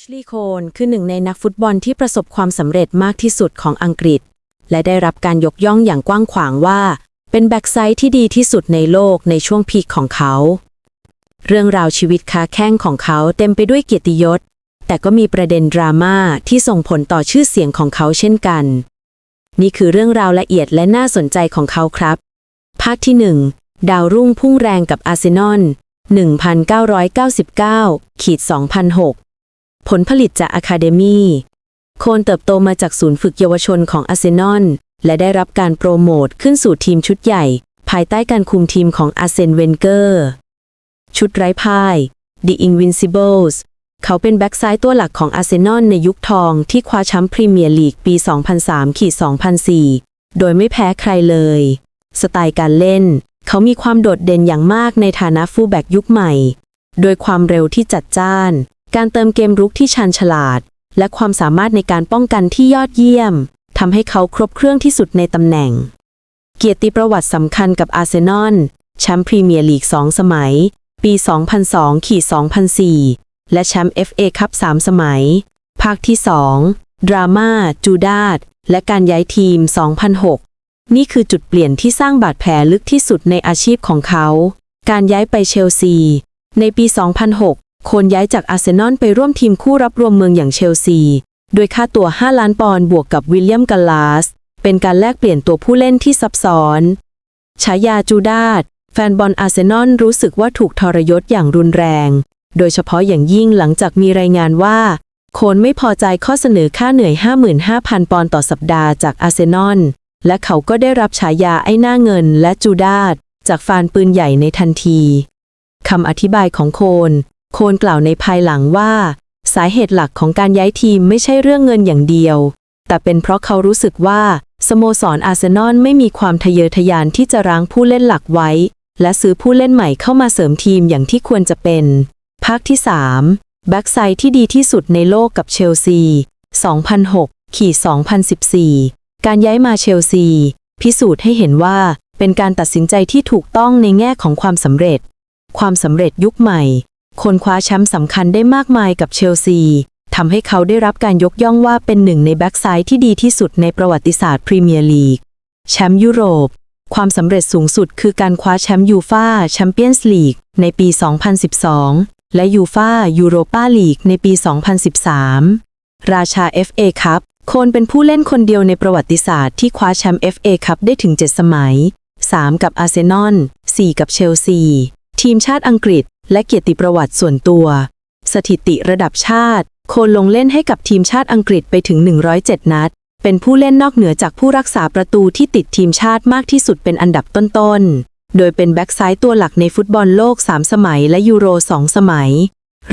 ชลีย์โคนคือหนึ่งในนักฟุตบอลที่ประสบความสำเร็จมากที่สุดของอังกฤษ และได้รับการยกย่องอย่างกว้างขวางว่า เป็นแบ็กไซด์ที่ดีที่สุดในโลกในช่วงพีคของเขา เรื่องราวชีวิตค้าแข้งของเขาเต็มไปด้วยเกียรติยศ แต่ก็มีประเด็นดราม่าที่ส่งผลต่อชื่อเสียงของเขาเช่นกัน นี่คือเรื่องราวละเอียดและน่าสนใจของเขาครับ ภาคที่ 1 ดาวรุ่งพุ่งแรงกับอาร์เซนอล1999ขีด2006 ผลผลิตจากอะคาเดมีโคนเติบโตมาจากศูนย์ฝึกเยาวชนของอาร์เซนอลและได้รับการโปรโมทขึ้นสู่ทีมชุดใหญ่ ภายใต้การคุมทีมของอาร์เซนเวนเกอร์ ชุดไร้พ่าย The Invincibles เขาเป็นแบ็กซ้ายตัวหลักของอาร์เซนอลในยุคทองที่คว้าแชมป์พรีเมียร์ลีกปี 2003ขีด2004 โดยไม่แพ้ใครเลย สไตล์การเล่น เขามีความโดดเด่นอย่างมากในฐานะฟูลแบ็กยุคใหม่ โดยความเร็วที่จัดจ้าน การเติมเกมรุกที่ชันฉลาด และความสามารถในการป้องกันที่ยอดเยี่ยมทำให้เขาครบเครื่องที่สุดในตำแหน่ง เกียรติประวัติสำคัญกับอาร์เซนอลแชมป์พรีเมียร์ลีก 2 สมัย ปี 2002ขี2004 และแชมป์ FA คัพ3สมัย ภาคที่ 2 ดราม่า จูดาดและการย้ายทีม 2006 นี่คือจุดเปลี่ยนที่สร้างบาดแผลลึกที่สุดในอาชีพของเขา การย้ายไปเชลซี ในปี 2006 คนย้ายจากอาร์เซนอลไปร่วมทีมคู่รับรวมเมืองอย่างเชลซี โดยค่าตัว 5 ล้านปอนด์บวกกับวิลเลียมกัลลาส เป็นการแลกเปลี่ยนตัวผู้เล่นที่ซับซ้อน ฉายาจูดาดแฟนบอลอาร์เซนอลรู้สึกว่าถูกทรยศอย่างรุนแรง โดยเฉพาะอย่างยิ่งหลังจากมีรายงานว่าโคนไม่พอใจข้อเสนอค่าเหนื่อย 55,000 ปอนด์ต่อสัปดาห์จากอาร์เซนอล และเขาก็ได้รับฉายาไอ้หน้าเงินและจูดาดจากฟานปืนใหญ่ในทันทีคำอธิบายของโคน โคนกล่าวในภายหลังว่า สาเหตุหลักของการย้ายทีมไม่ใช่เรื่องเงินอย่างเดียว แต่เป็นเพราะเขารู้สึกว่า สโมสรอาร์เซนอลไม่มีความทะเยอทะยานที่จะรั้งผู้เล่นหลักไว้ และซื้อผู้เล่นใหม่เข้ามาเสริมทีมอย่างที่ควรจะเป็น ภาคที่ 3 แบ็กไซด์ที่ดีที่สุดในโลกกับเชลซี 2006ขี2014 การย้ายมาเชลซี พิสูจน์ให้เห็นว่าเป็นการตัดสินใจที่ถูกต้องในแง่ของความสำเร็จ ความสำเร็จยุคใหม่ คนคว้าแชมป์สำคัญได้มากมายกับเชลซีทำให้เขาได้รับการยกย่องว่าเป็นหนึ่งในแบ็กไซด์ที่ดีที่สุดในประวัติศาสตร์พรีเมียร์ลีก แชมป์ยุโรป ความสำเร็จสูงสุดคือการคว้าแชมป์ยูฟาแชมเปี้ยนส์ลีกในปี 2012 และยูฟายูโรปาลีกในปี 2013 ราชา FA คัพโคนเป็นผู้เล่นคนเดียวในประวัติศาสตร์ที่คว้าแชมป์ FA คัพได้ถึง 7 สมัย 3 กับอาร์เซนอล 4 กับเชลซี ทีมชาติอังกฤษ และเกียรติประวัติส่วนตัว สถิติระดับชาติ โคนลงเล่นให้กับทีมชาติอังกฤษไปถึง 107 นัด เป็นผู้เล่นนอกเหนือจากผู้รักษาประตูที่ติดทีมชาติมากที่สุดเป็นอันดับต้นๆ โดยเป็นแบ็กซ้ายตัวหลักในฟุตบอลโลก 3 สมัยและยูโร 2 สมัย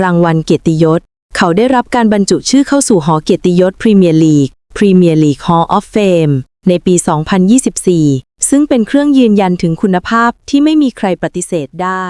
รางวัลเกียรติยศ เขาได้รับการบรรจุชื่อเข้าสู่หอเกียรติยศพรีเมียร์ลีก Premier League Hall of Fame ในปี 2024 ซึ่งเป็นเครื่องยืนยันถึงคุณภาพที่ไม่มีใครปฏิเสธได้